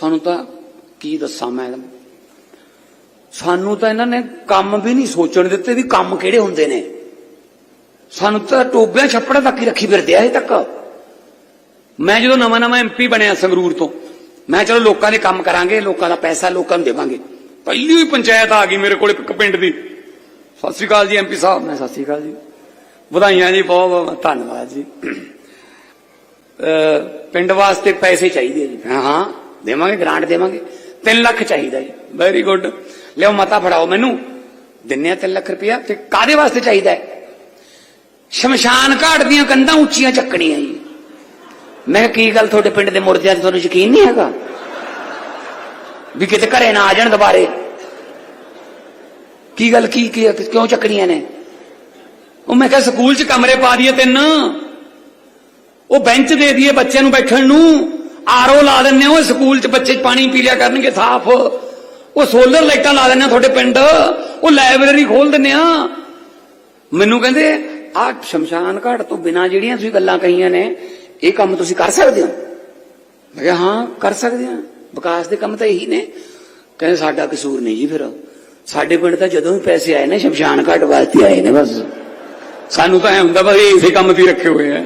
ਤੁਹਾਨੂੰ ਤਾਂ ਕੀ ਦੱਸਾਂ ਮੈਂ? ਸਾਨੂੰ ਤਾਂ ਇਹਨਾਂ ਨੇ ਕੰਮ ਵੀ ਨਹੀਂ ਸੋਚਣ ਦਿੱਤੇ ਵੀ ਕੰਮ ਕਿਹੜੇ ਹੁੰਦੇ ਨੇ। ਸਾਨੂੰ ਤਾਂ ਟੋਬਿਆਂ ਛੱਪੜਾਂ ਤੱਕ ਹੀ ਰੱਖੀ ਫਿਰਦੇ ਆ ਹਜੇ ਤੱਕ। ਮੈਂ ਜਦੋਂ ਨਵਾਂ ਨਵਾਂ ਐਮਪੀ ਬਣਿਆ ਸੰਗਰੂਰ ਤੋਂ ਮੈਂ ਚਲੋ ਲੋਕਾਂ ਦੇ ਕੰਮ ਕਰਾਂਗੇ ਲੋਕਾਂ ਦਾ ਪੈਸਾ ਲੋਕਾਂ ਨੂੰ ਦੇਵਾਂਗੇ। ਪਹਿਲੀ ਹੀ ਪੰਚਾਇਤ ਆ ਗਈ ਮੇਰੇ ਕੋਲ ਇੱਕ ਪਿੰਡ ਦੀ। ਸਤਿ ਸ੍ਰੀ ਅਕਾਲ ਜੀ ਐਮਪੀ ਸਾਹਿਬ। ਮੈਂ ਸਤਿ ਸ੍ਰੀ ਅਕਾਲ ਜੀ। ਵਧਾਈਆਂ ਜੀ ਬਹੁਤ ਬਹੁਤ ਧੰਨਵਾਦ ਜੀ। ਪਿੰਡ ਵਾਸਤੇ ਪੈਸੇ ਚਾਹੀਦੇ ਜੀ। ਹਾਂ। ਦੇਵਾਂਗੇ ਗ੍ਰਾਂਟ ਦੇਵਾਂਗੇ। 3 ਲੱਖ ਚਾਹੀਦਾ ਜੀ। ਵੈਰੀ ਗੁੱਡ ਲਿਓ ਮਤਾ ਫੜਾਓ ਮੈਨੂੰ। ਦਿੰਨੇ ਆ 3 ਲੱਖ ਰੁਪਇਆ, ਤੇ ਕਾਦੇ ਵਾਸਤੇ ਚਾਹੀਦਾ ਹੈ? ਸ਼ਮਸ਼ਾਨ ਘਾਟ ਦੀਆਂ ਕੰਧਾਂ ਉੱਚੀਆਂ ਚੱਕਣੀਆਂ ਜੀ। ਮੈਂ ਕਿਹਾ, ਕੀ ਗੱਲ ਤੁਹਾਡੇ ਪਿੰਡ ਦੇ ਮੁਰਦਿਆਂ ਤੇ ਤੁਹਾਨੂੰ ਯਕੀਨ ਨਹੀਂ ਹੈਗਾ? ਵੀ ਕਿਤੇ ਘਰੇ ਨਾ ਆ ਜਾਣ ਦੁਬਾਰੇ। ਕੀ ਗੱਲ, ਕੀ ਕੀ, ਕਿਉਂ ਚੱਕਣੀਆਂ ਨੇ? ਉਹ ਮੈਂ ਕਿਹਾ, ਸਕੂਲ 'ਚ ਕਮਰੇ ਪਾ ਦਈਏ ਤਿੰਨ। ਉਹ ਬੈਂਚ ਦੇ ਦਈਏ ਬੱਚਿਆਂ ਨੂੰ ਬੈਠਣ ਨੂੰ। ਆਰਓ ਲਾ ਦਿੰਨੇ ਉਹ ਸਕੂਲ 'ਚ ਬੱਚੇ ਪਾਣੀ ਪੀ ਲਿਆ ਕਰਨਗੇ ਸਾਫ਼। ਉਹ ਸੋਲਰ ਲਾਈਟਾਂ ਲਾ ਦਿੰਨੇ ਤੁਹਾਡੇ ਪਿੰਡ। ਉਹ ਲਾਇਬ੍ਰੇਰੀ ਖੋਲ ਦਿੰਨੇ ਆ ਮੈਨੂੰ ਕਹਿੰਦੇ, ਆ ਸ਼ਮਸ਼ਾਨ ਘਾਟ ਤੋਂ ਬਿਨਾ ਜਿਹੜੀਆਂ ਤੁਸੀਂ ਗੱਲਾਂ ਕਹੀਆਂ ਨੇ, ਇਹ ਕੰਮ ਤੁਸੀਂ ਕਰ ਸਕਦੇ ਹੋ? ਮੈਂ ਕਿਹਾ, ਹਾਂ, ਕਰ ਸਕਦੇ ਹਾਂ। ਵਿਕਾਸ ਦੇ ਕੰਮ ਤਾਂ ਇਹੀ ਨੇ। ਕਹਿੰਦੇ, ਸਾਡਾ ਕਸੂਰ ਨਹੀਂ ਜੀ ਫਿਰ। ਸਾਡੇ ਪਿੰਡ ਤਾਂ ਜਦੋਂ ਵੀ ਪੈਸੇ ਆਏ ਨੇ, ਸ਼ਮਸ਼ਾਨ ਘਾਟ ਵਾਸਤੇ ਆਏ ਨੇ ਬਸ। ਸਾਨੂੰ ਤਾਂ ਐ ਹੁੰਦਾ ਬਸ ਇਸੇ ਕੰਮ ਤੇ ਰੱਖੇ ਹੋਏ ਆ।